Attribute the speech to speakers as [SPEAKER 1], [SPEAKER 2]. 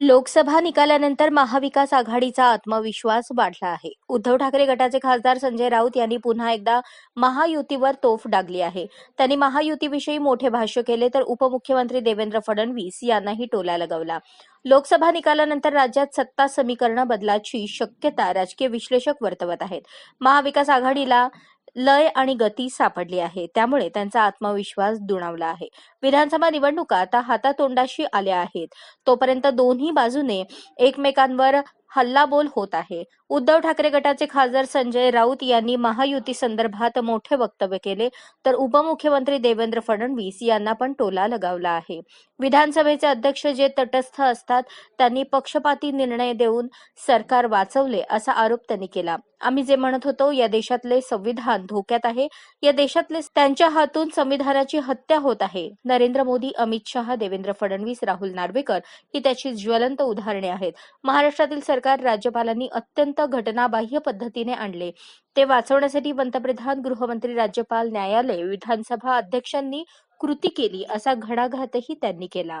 [SPEAKER 1] लोकसभा निकालानंतर महाविकास आघाडीचा आत्मविश्वास वाढला आहे. उद्धव ठाकरे गटाचे खासदार संजय राऊत यांनी पुन्हा एकदा महायुतीवर तोफ डागली आहे. त्यांनी महायुतीविषयी मोठे भाष्य केले तर उपमुख्यमंत्री देवेंद्र फडणवीस यांनाही टोला लगावला. लोकसभा निकालानंतर राज्यात सत्ता समीकरण बदलाची शक्यता राजकीय विश्लेषक वर्तवत आहेत. महाविकास आघाडीला लय आणि गती सापडली आहे. त्यामुळे त्यांचा आत्मविश्वास दुणावला आहे. विधानसभा निवडणुका आता हातातोंडाशी आल्या आहेत. तोपर्यंत दोन्ही बाजूने एकमेकांवर हल्लाबोल होत आहे. उद्धव ठाकरे गटाचे खासदार संजय राऊत यांनी महायुती संदर्भात मोठे वक्तव्य केले. तर उपमुख्यमंत्री देवेंद्र फडणवीस यांना पण टोला लगावला आहे. विधानसभेचे अध्यक्ष जे तटस्थ असतात त्यांनी पक्षपाती निर्णय देऊन सरकार वाचवले असा आरोप त्यांनी केला. आम्ही जे म्हणत होतो या देशातले संविधान धोक्यात आहे. या देशातले त्यांच्या हातून संविधानाची हत्या होत आहे. नरेंद्र मोदी अमित शहा देवेंद्र फडणवीस राहुल नार्वेकर ही त्याची ज्वलंत उदाहरणे आहेत. महाराष्ट्रातील सरकार राज्यपालांनी अत्यंत घटनाबाह्य पद्धतीने आणले. ते वाचवण्यासाठी पंतप्रधान गृहमंत्री राज्यपाल न्यायालय विधानसभा अध्यक्षांनी कृती केली असा घणाघातही त्यांनी केला.